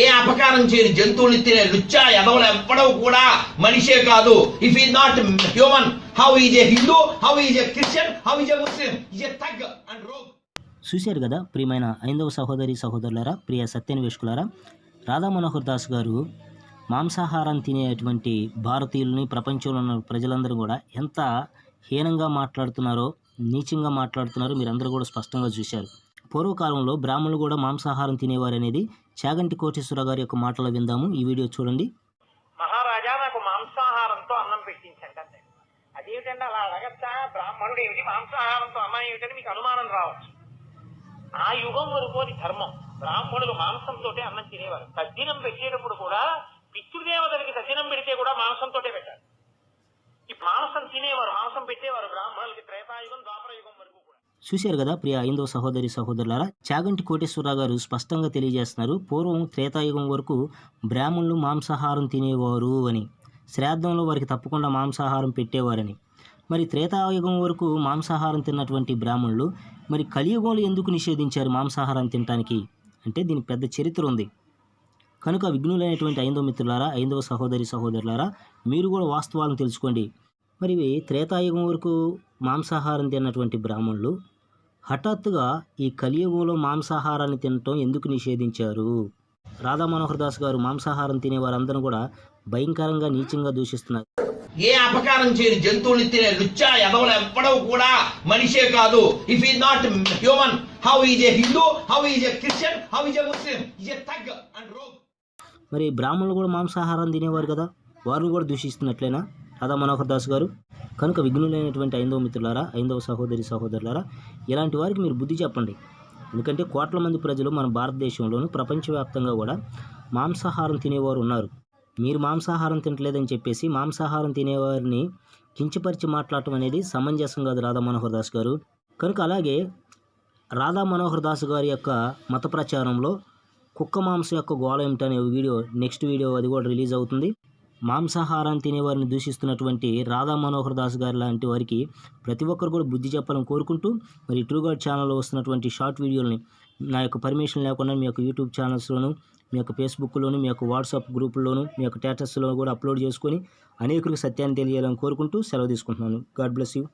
ఏ అపకారం చేయని జంతువుని తినే లుచ్చా ఎదవలు ఎవ్వడవు కూడా మనిషే కాదు. If he not human how is a Hindu how is a Christian how is a Muslim is a thug and rogue చూశారు కదా ప్రియమైన ఐందవ సహోదరి సహోదరులారా ప్రియ సత్యన్వేషకులారా రాధా మనోహర్ దాస్ గారు మాంసాహారం తినేటువంటి భారతీయులని ప్రపంచంలో ఉన్న ప్రజలందరూ కూడా ఎంత హీనంగా మాట్లాడుతున్నారో నీచంగా మాట్లాడుతున్నారో మీరందరూ కూడా స్పష్టంగా చూశారు. పూర్వకాలంలో బ్రాహ్మణులు కూడా మాంసాహారం తినేవారు అనేది చాగంటి కోటేశ్వర గారి యొక్క మాటలు విందాము. ఈ వీడియో చూడండి. మహారాజా నాకు మాంసాహారంతో అన్నం పెట్టించండి అంతే అదేమిటండి అలా అడగచ్చా? బ్రాహ్మణుడు ఏమిటి? మాంసాహారంతో అన్నం ఏమిటని మీకు అనుమానం రావచ్చు. ఆ యుగం వరకు అది ధర్మం. బ్రాహ్మణులు మాంసంతో అన్నం తినేవారు. తద్దినం పెట్టేటప్పుడు కూడా పితృదేవతలకి తద్దినం పెడితే కూడా మాంసంతో పెట్టారు. ఈ మాంసం తినేవారు మాంసం పెట్టేవారు బ్రాహ్మణులకి త్రేతాయుగం ద్వాపరయుగం చూశారు కదా ప్రియ ఐందవ సహోదరి సహోదరులారా? చాగంటి కోటేశ్వరరావు గారు స్పష్టంగా తెలియజేస్తున్నారు పూర్వం త్రేతాయుగం వరకు బ్రాహ్మణులు మాంసాహారం తినేవారు అని శ్రాద్ధంలో వారికి తప్పకుండా మాంసాహారం పెట్టేవారని. మరి త్రేతాయుగం వరకు మాంసాహారం తిన్నటువంటి బ్రాహ్మణులు మరి కలియుగంలో ఎందుకు నిషేధించారు మాంసాహారం తినటానికి? అంటే దీనికి పెద్ద చరిత్ర ఉంది. కనుక విఘ్నులైనటువంటి ఐందవ మిత్రులారా ఐందవ సహోదరి సహోదరులారా మీరు కూడా వాస్తవాలను తెలుసుకోండి. మరి త్రేతాయుగం వరకు మాంసాహారం తిన్నటువంటి బ్రాహ్మణులు హఠాత్తుగా ఈ కలియుగంలో మాంసాహారాన్ని తినటం ఎందుకు నిషేధించారు? రాధా మనోహర్ దాస్ గారు మాంసాహారం తినే వారందరూ కూడా భయంకరంగా నీచంగా దూషిస్తున్నారు. ఏ అపకారం చేయని జంతువుని తినే లుచ్చా ఎదవలు ఎవ్వడవు కూడా మనిషే కాదు. If he not human how is a Hindu how is a Christian how is a Muslim is a thug and rogue మరి బ్రాహ్మణులు కూడా మాంసాహారం తినేవారు కదా? వారిని కూడా దూషిస్తున్నట్లేనా? రాధా మనోహర్ దాస్ గారు. కనుక విఘ్నులైనటువంటి ఐందవ మిత్రులారా ఐందవ సహోదరి సహోదరులారా ఇలాంటి వారికి మీరు బుద్ధి చెప్పండి. ఎందుకంటే కోట్ల మంది ప్రజలు మన భారతదేశంలోను ప్రపంచవ్యాప్తంగా కూడా మాంసాహారం తినేవారు ఉన్నారు. మీరు మాంసాహారం తినట్లేదని చెప్పేసి మాంసాహారం తినేవారిని కించపరిచి మాట్లాడటం అనేది సమంజసం కాదు రాధా మనోహర్ దాస్ గారు. కనుక అలాగే రాధా మనోహర్ దాస్ గారి యొక్క మత ప్రచారంలో కుక్క మాంసం యొక్క గోళ ఏమిటనే వీడియో నెక్స్ట్ వీడియో అది కూడా రిలీజ్ అవుతుంది. మాంసాహారం తినేవారిని దూషిస్తున్నటువంటి రాధా మనోహర్ దాస్ గారు లాంటి వారికి ప్రతి ఒక్కరు కూడా బుద్ధి చెప్పాలని కోరుకుంటూ మరి ట్రూగార్డ్ ఛానల్లో వస్తున్నటువంటి షార్ట్ వీడియోలని నా యొక్క పర్మిషన్ లేకుండా మీ యొక్క యూట్యూబ్ ఛానల్స్లోను మీ యొక్క ఫేస్బుక్లోను మీ యొక్క వాట్సాప్ గ్రూపుల్లోను మీ యొక్క స్టేటస్లో కూడా అప్లోడ్ చేసుకొని అనేకులకు సత్యాన్ని తెలియాలని కోరుకుంటూ సెలవు తీసుకుంటున్నాను. God bless you.